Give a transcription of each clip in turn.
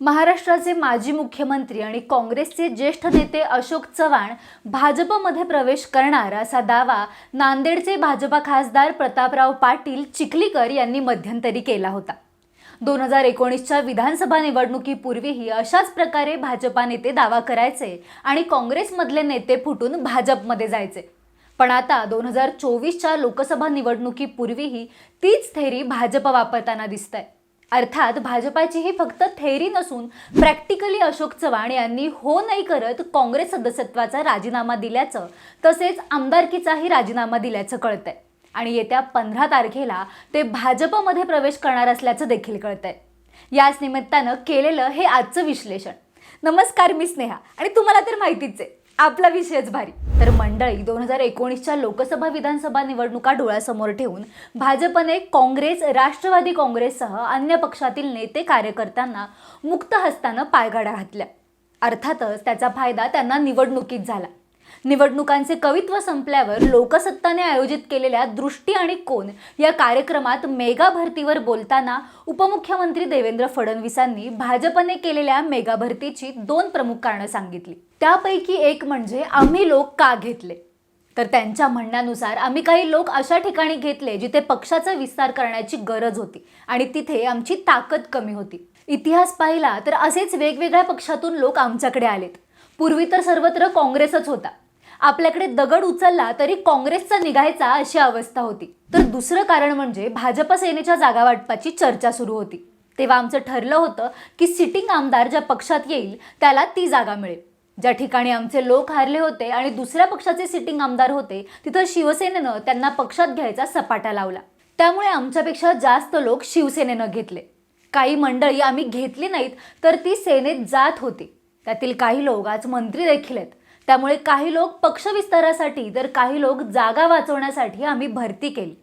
महाराष्ट्राचे माजी मुख्यमंत्री आणि काँग्रेसचे ज्येष्ठ नेते अशोक चव्हाण भाजपमध्ये प्रवेश करणार असा दावा नांदेडचे भाजपा खासदार प्रतापराव पाटील चिखलीकर यांनी मध्यंतरी केला होता. दोन हजार एकोणीसच्या विधानसभा निवडणुकीपूर्वीही अशाच प्रकारे भाजपा नेते दावा करायचे आणि काँग्रेसमधले नेते फुटून भाजपमध्ये जायचे. पण आता दोन हजार चोवीसच्या लोकसभा निवडणुकीपूर्वीही तीच थेरी भाजप वापरताना दिसत आहे अर्थात भाजपाची ही फक्त थेअरी नसून प्रॅक्टिकली अशोक चव्हाण यांनी हो नाही करत काँग्रेस सदस्यत्वाचा राजीनामा दिल्याचं तसेच आमदारकीचाही राजीनामा दिल्याचं कळतंय. आणि येत्या पंधरा तारखेला ते भाजपमध्ये प्रवेश करणार असल्याचं देखील कळतंय. याच निमित्तानं केलेलं हे आजचं विश्लेषण. नमस्कार मी स्नेहा. आणि तुम्हाला तर माहितीच आहे आपला विषयच भारी. तर मंडळी दोन हजार एकोणीसच्या लोकसभा विधानसभा निवडणुका डोळ्यासमोर ठेवून भाजपने काँग्रेस राष्ट्रवादी काँग्रेससह अन्य पक्षातील नेते कार्यकर्त्यांना मुक्त हस्तानं पायगाड्या घातल्या. अर्थातच त्याचा फायदा त्यांना निवडणुकीत झाला. निवडणुकांचे कवित्व संपल्यावर लोकसत्ताने आयोजित केलेल्या दृष्टी आणि कोण या कार्यक्रमात मेगा भरतीवर बोलताना उपमुख्यमंत्री देवेंद्र फडणवीसांनी भाजपने केलेल्या मेगा भरतीची दोन प्रमुख कारणं सांगितली. त्यापैकी एक म्हणजे आम्ही लोक का घेतले? तर त्यांच्या म्हणण्यानुसार आम्ही काही लोक अशा ठिकाणी घेतले जिथे पक्षाचा विस्तार करण्याची गरज होती आणि तिथे आमची ताकद कमी होती. इतिहास पाहिला तर असेच वेगवेगळ्या पक्षातून लोक आमच्याकडे आलेत. पूर्वी तर सर्वत्र काँग्रेसच होता. आपल्याकडे दगड उचलला तरी काँग्रेसचा निघायचा अशी अवस्था होती. तर दुसरं कारण म्हणजे भाजप सेनेच्या जागा वाटपाची चर्चा सुरू होती. तेव्हा आमचं ठरलं होतं की सिटिंग आमदार ज्या पक्षात येईल त्याला ती जागा मिळेल. ज्या ठिकाणी आमचे लोक हारले होते आणि दुसऱ्या पक्षाचे सिटिंग आमदार होते तिथं शिवसेनेनं त्यांना पक्षात घ्यायचा सपाटा लावला. त्यामुळे आमच्यापेक्षा जास्त लोक शिवसेनेनं घेतले. काही मंडळी आम्ही घेतली नाहीत तर ती सेनेत जात होती. त्यातील काही लोक आज मंत्री देखील आहेत. त्यामुळे काही लोक पक्षविस्तारासाठी तर काही लोक जागा वाचवण्यासाठी आम्ही भरती केली.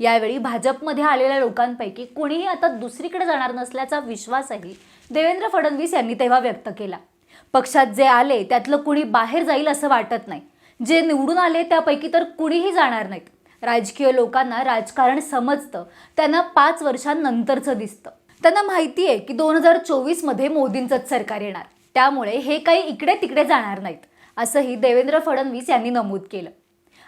यावेळी भाजपमध्ये आलेल्या लोकांपैकी कोणीही आता दुसरीकडे जाणार नसल्याचा विश्वासही देवेंद्र फडणवीस यांनी तेव्हा व्यक्त केला. पक्षात जे आले त्यातलं कुणी बाहेर जाईल असं वाटत नाही. जे निवडून आले त्यापैकी तर कुणीही जाणार नाहीत. राजकीय लोकांना राजकारण समजतं. त्यांना पाच वर्षांनंतरचं दिसतं. त्यांना माहिती आहे की दोन हजार चोवीसमध्ये मोदींचंच सरकार येणार. त्यामुळे हे काही इकडे तिकडे जाणार नाहीत असंही देवेंद्र फडणवीस यांनी नमूद केलं.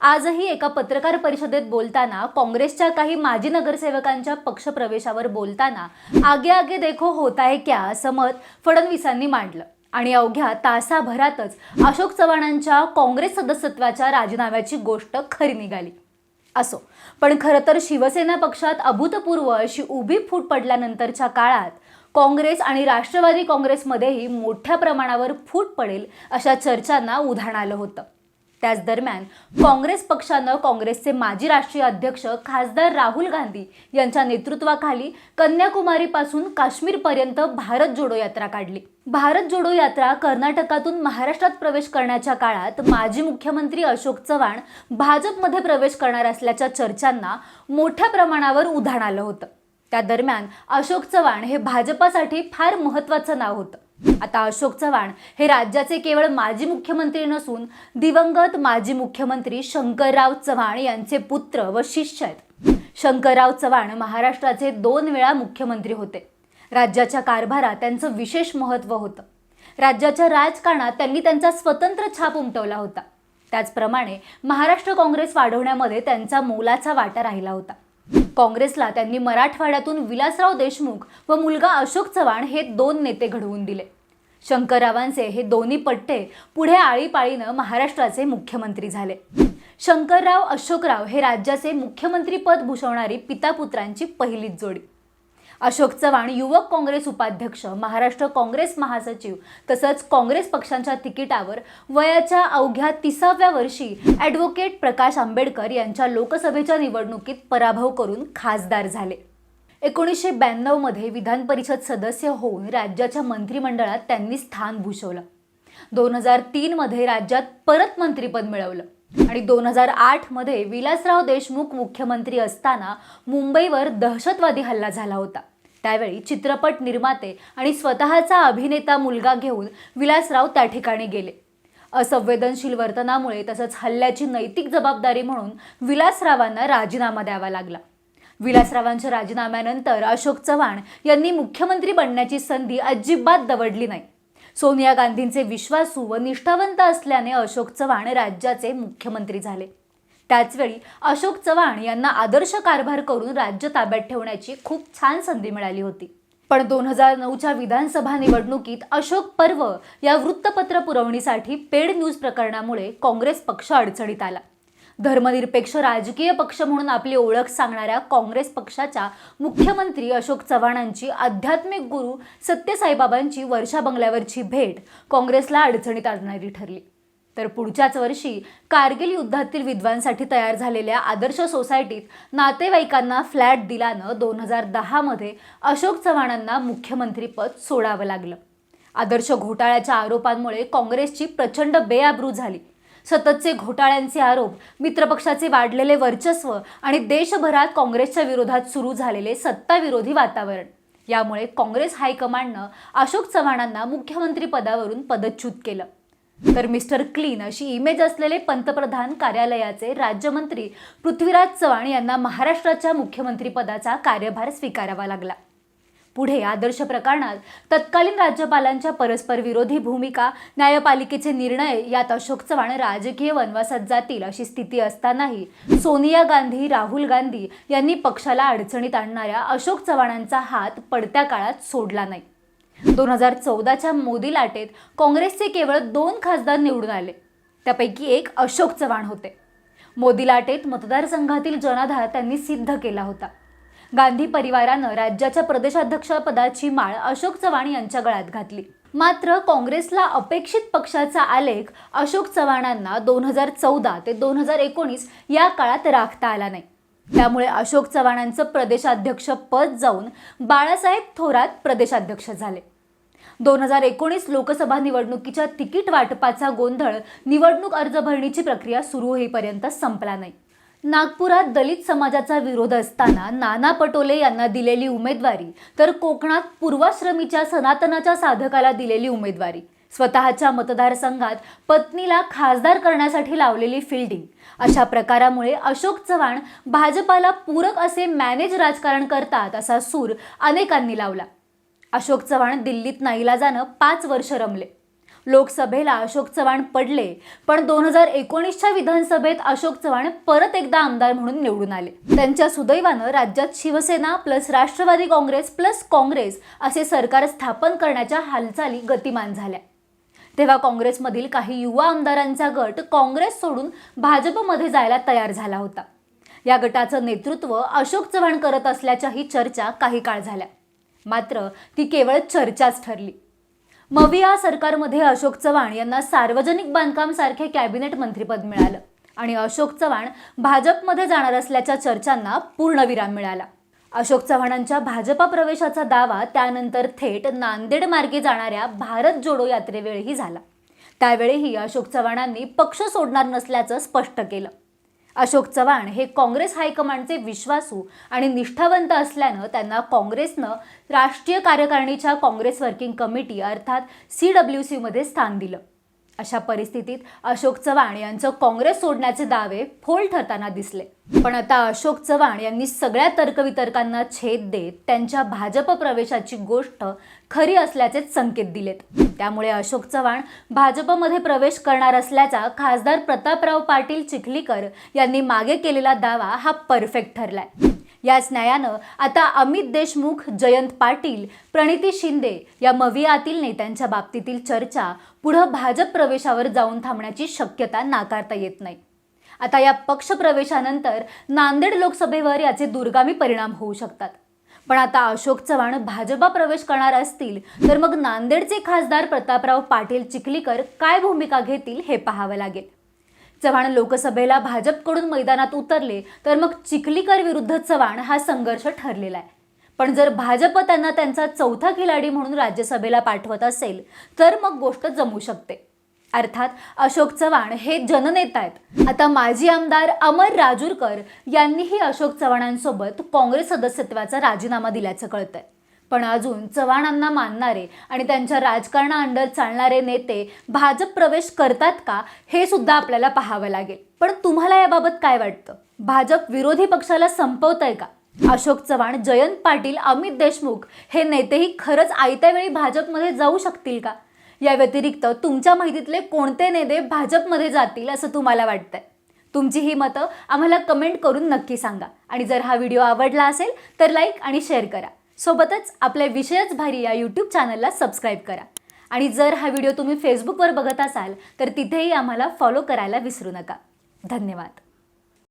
आजही एका पत्रकार परिषदेत बोलताना काँग्रेसच्या काही माजी नगरसेवकांच्या पक्षप्रवेशावर बोलताना आगे आगे देखो होता है क्या असं मत फडणवीसांनी मांडलं. आणि अवघ्या तासाभरातच अशोक चव्हाणांच्या काँग्रेस सदस्यत्वाच्या राजीनाम्याची गोष्ट खरी निघाली. असो पण खरं तर शिवसेना पक्षात अभूतपूर्व अशी उभी फूट पडल्यानंतरच्या काळात काँग्रेस आणि राष्ट्रवादी काँग्रेसमध्येही मोठ्या प्रमाणावर फूट पडेल अशा चर्चांना उधाण आलं होतं. त्याच दरम्यान काँग्रेस पक्षानं काँग्रेसचे माजी राष्ट्रीय अध्यक्ष खासदार राहुल गांधी यांच्या नेतृत्वाखाली कन्याकुमारीपासून काश्मीरपर्यंत भारत जोडो यात्रा काढली. भारत जोडो यात्रा कर्नाटकातून महाराष्ट्रात प्रवेश करण्याच्या काळात माजी मुख्यमंत्री अशोक चव्हाण भाजपमध्ये प्रवेश करणार असल्याच्या चर्चांना मोठ्या प्रमाणावर उधाण आलं होतं. त्या दरम्यान अशोक चव्हाण हे भाजपासाठी फार महत्त्वाचं नाव होतं. आता अशोक चव्हाण हे राज्याचे केवळ माजी मुख्यमंत्री नसून दिवंगत माजी मुख्यमंत्री शंकरराव चव्हाण यांचे पुत्र व शिष्य आहेत. शंकरराव चव्हाण महाराष्ट्राचे दोन वेळा मुख्यमंत्री होते. राज्याच्या कारभारात त्यांचं विशेष महत्त्व होतं. राज्याच्या राजकारणात त्यांनी त्यांचा स्वतंत्र छाप उमटवला होता. त्याचप्रमाणे महाराष्ट्र काँग्रेस वाढवण्यामध्ये त्यांचा मोलाचा वाटा राहिला होता. काँग्रेसला त्यांनी मराठवाड्यातून विलासराव देशमुख व मुलगा अशोक चव्हाण हे दोन नेते घडवून दिले. शंकररावांचे हे दोन्ही पट्टे पुढे आळीपाळीनं महाराष्ट्राचे मुख्यमंत्री झाले. शंकरराव अशोकराव हे राज्याचे मुख्यमंत्रीपद भूषवणारी पितापुत्रांची पहिलीच जोडी. अशोक चव्हाण युवक काँग्रेस उपाध्यक्ष महाराष्ट्र काँग्रेस महासचिव तसंच काँग्रेस पक्षांच्या तिकिटावर वयाच्या अवघ्या तिसाव्या वर्षी ॲडव्होकेट प्रकाश आंबेडकर यांच्या लोकसभेच्या निवडणुकीत पराभव करून खासदार झाले. एकोणीसशे ब्याण्णवमध्ये विधान परिषद सदस्य होऊन राज्याच्या मंत्रिमंडळात त्यांनी स्थान भूषवलं. दोन हजार तीनमध्ये राज्यात परत मंत्रिपद मिळवलं आणि दोन हजार आठमध्ये विलासराव देशमुख मुख्यमंत्री असताना मुंबईवर दहशतवादी हल्ला झाला होता. त्यावेळी चित्रपट निर्माते आणि स्वतःचा अभिनेता मुलगा घेऊन विलासराव त्या ठिकाणी गेले. असंवेदनशील वर्तनामुळे तसंच हल्ल्याची नैतिक जबाबदारी म्हणून विलासरावांना राजीनामा द्यावा लागला. विलासरावांच्या राजीनाम्यानंतर अशोक चव्हाण यांनी मुख्यमंत्री बनण्याची संधी अजिबात दवडली नाही. सोनिया गांधींचे विश्वासू व निष्ठावंत असल्याने अशोक चव्हाण राज्याचे मुख्यमंत्री झाले. त्याचवेळी अशोक चव्हाण यांना आदर्श कारभार करून राज्य ताब्यात ठेवण्याची खूप छान संधी मिळाली होती. पण दोन हजार नऊच्या विधानसभा निवडणुकीत अशोक पर्व या वृत्तपत्र पुरवणीसाठी पेड न्यूज प्रकरणामुळे काँग्रेस पक्ष अडचणीत आला. धर्मनिरपेक्ष राजकीय पक्ष म्हणून आपली ओळख सांगणाऱ्या काँग्रेस पक्षाच्या मुख्यमंत्री अशोक चव्हाणांची आध्यात्मिक गुरु सत्यसाईबाबांची वर्षा बंगल्यावरची भेट काँग्रेसला अडचणीत आणणारी ठरली. तर पुढच्याच वर्षी कारगिल युद्धातील विद्वांसाठी तयार झालेल्या आदर्श सोसायटीत नातेवाईकांना फ्लॅट दिल्यानं दोन हजार दहामध्ये अशोक चव्हाणांना मुख्यमंत्रीपद सोडावं लागलं. आदर्श घोटाळ्याच्या आरोपांमुळे काँग्रेसची प्रचंड बेआब्रू झाली. सततचे घोटाळ्यांचे आरोप मित्रपक्षाचे वाढलेले वर्चस्व आणि देशभरात काँग्रेसच्या विरोधात सुरू झालेले सत्ताविरोधी वातावरण. यामुळे काँग्रेस हायकमांडनं अशोक चव्हाणांना मुख्यमंत्रीपदावरून पदच्युत केलं. तर मिस्टर क्लीन अशी इमेज असलेले पंतप्रधान कार्यालयाचे राज्यमंत्री पृथ्वीराज चव्हाण यांना महाराष्ट्राच्या मुख्यमंत्रीपदाचा कार्यभार स्वीकारावा लागला. पुढे आदर्श प्रकरणात तत्कालीन राज्यपालांच्या परस्पर विरोधी भूमिका न्यायपालिकेचे निर्णय यात अशोक चव्हाण राजकीय वनवासात जातील अशी स्थिती असतानाही सोनिया गांधी राहुल गांधी यांनी पक्षाला अडचणीत आणणाऱ्या अशोक चव्हाणांचा हात पडत्या काळात सोडला नाही. दोन हजार चौदाच्या मोदी लाटेत काँग्रेसचे केवळ दोन खासदार निवडून आले. त्यापैकी एक अशोक चव्हाण होते. मोदी लाटेत मतदारसंघातील जनाधार त्यांनी सिद्ध केला होता. गांधी परिवारानं राज्याच्या प्रदेशाध्यक्षपदाची माळ अशोक चव्हाण यांच्या गळ्यात घातली. मात्र काँग्रेसला अपेक्षित पक्षाचा आलेख अशोक चव्हाणांना दोन हजार चौदा ते दोन हजार एकोणीस या काळात राखता आला नाही. त्यामुळे अशोक चव्हाणांचं प्रदेशाध्यक्ष पद जाऊन बाळासाहेब थोरात प्रदेशाध्यक्ष झाले. दोन हजार एकोणीस लोकसभा निवडणुकीच्या तिकीट वाटपाचा गोंधळ निवडणूक अर्ज भरण्याची प्रक्रिया सुरू होईपर्यंत संपला नाही. नागपुरात दलित समाजाचा विरोध असताना नाना पटोले यांना दिलेली उमेदवारी तर कोकणात पूर्वाश्रमीच्या सनातनाच्या साधकाला दिलेली उमेदवारी. स्वतःच्या मतदारसंघात पत्नीला खासदार करण्यासाठी लावलेली फिल्डिंग अशा प्रकारामुळे अशोक चव्हाण भाजपाला पूरक असे मॅनेज राजकारण करतात असा सूर अनेकांनी लावला. अशोक चव्हाण दिल्लीत नाईलाजानं पाच वर्ष रमले. लोकसभेला अशोक चव्हाण पडले पण दोन हजार एकोणीसच्या विधानसभेत अशोक चव्हाण परत एकदा आमदार म्हणून निवडून आले. त्यांच्या सुदैवानं राज्यात शिवसेना प्लस राष्ट्रवादी काँग्रेस प्लस काँग्रेस असे सरकार स्थापन करण्याच्या हालचाली गतिमान झाल्या. तेव्हा काँग्रेसमधील काही युवा आमदारांचा गट काँग्रेस सोडून भाजपमध्ये जायला तयार झाला होता. या गटाचं नेतृत्व अशोक चव्हाण करत असल्याच्याही चर्चा काही काळ झाल्या. मात्र ती केवळ चर्चाच ठरली. मविया सरकारमध्ये अशोक चव्हाण यांना सार्वजनिक बांधकाम सारखे कॅबिनेट मंत्रीपद मिळालं आणि अशोक चव्हाण भाजपमध्ये जाणार असल्याच्या चर्चांना पूर्णविराम मिळाला. अशोक चव्हाणांच्या भाजपा प्रवेशाचा दावा त्यानंतर थेट नांदेड मार्गे जाणाऱ्या भारत जोडो यात्रेवेळीही झाला. त्यावेळीही अशोक चव्हाणांनी पक्ष सोडणार नसल्याचं स्पष्ट केलं. अशोक चव्हाण हे काँग्रेस हायकमांडचे विश्वासू आणि निष्ठावंत असल्यानं त्यांना काँग्रेसनं राष्ट्रीय कार्यकारिणीच्या काँग्रेस वर्किंग कमिटी अर्थात सी डब्ल्यू सीमध्ये स्थान दिलं. अशा परिस्थितीत अशोक चव्हाण यांचं काँग्रेस सोडण्याचे दावे फोल ठरताना दिसले. पण आता अशोक चव्हाण यांनी सगळ्या तर्कवितर्कांना छेद देत त्यांच्या भाजप प्रवेशाची गोष्ट खरी असल्याचेच संकेत दिलेत. त्यामुळे अशोक चव्हाण भाजपमध्ये प्रवेश करणार असल्याचा खासदार प्रतापराव पाटील चिखलीकर यांनी मागे केलेला दावा हा परफेक्ट ठरलाय. याच न्यायानं आता अमित देशमुख जयंत पाटील प्रणिती शिंदे या मवियातील नेत्यांच्या बाबतीतील चर्चा पुढं भाजप प्रवेशावर जाऊन थांबण्याची शक्यता नाकारता येत नाही. आता या पक्ष प्रवेशानंतर नांदेड लोकसभेवर याचे दुर्गामी परिणाम होऊ शकतात. पण आता अशोक चव्हाण भाजपा प्रवेश करणार असतील तर मग नांदेडचे खासदार प्रतापराव पाटील चिखलीकर काय भूमिका घेतील हे पाहावं लागेल. चव्हाण लोकसभेला भाजपकडून मैदानात उतरले तर मग चिखलीकर विरुद्ध चव्हाण हा संघर्ष ठरलेला आहे. पण जर भाजप त्यांना त्यांचा चौथा खिलाडी म्हणून राज्यसभेला पाठवत असेल तर मग गोष्ट जमू शकते. अर्थात अशोक चव्हाण हे जननेता आहेत. आता माजी आमदार अमर राजूरकर यांनीही अशोक चव्हाणांसोबत काँग्रेस सदस्यत्वाचा राजीनामा दिल्याचं कळतंय. पण अजून चव्हाणांना मानणारे आणि त्यांच्या राजकारणा अंडर चालणारे नेते भाजप प्रवेश करतात का हे सुद्धा आपल्याला पाहावं लागेल. पण तुम्हाला याबाबत काय वाटतं? भाजप विरोधी पक्षाला संपवत आहे का? अशोक चव्हाण जयंत पाटील अमित देशमुख हे नेतेही खरंच आयत्या वेळी भाजपमध्ये जाऊ शकतील का? या व्यतिरिक्त तुमच्या माहितीतले कोणते नेते भाजपमध्ये जातील असं तुम्हाला वाटतंय? तुमची ही मतं आम्हाला कमेंट करून नक्की सांगा. आणि जर हा व्हिडिओ आवडला असेल तर लाईक आणि शेअर करा. सोबतच आपल्या विषयच भारी या यूट्यूब चॅनलला सबस्क्राईब करा. आणि जर हा व्हिडिओ तुम्ही फेसबुकवर बघत असाल तर तिथेही आम्हाला फॉलो करायला विसरू नका. धन्यवाद.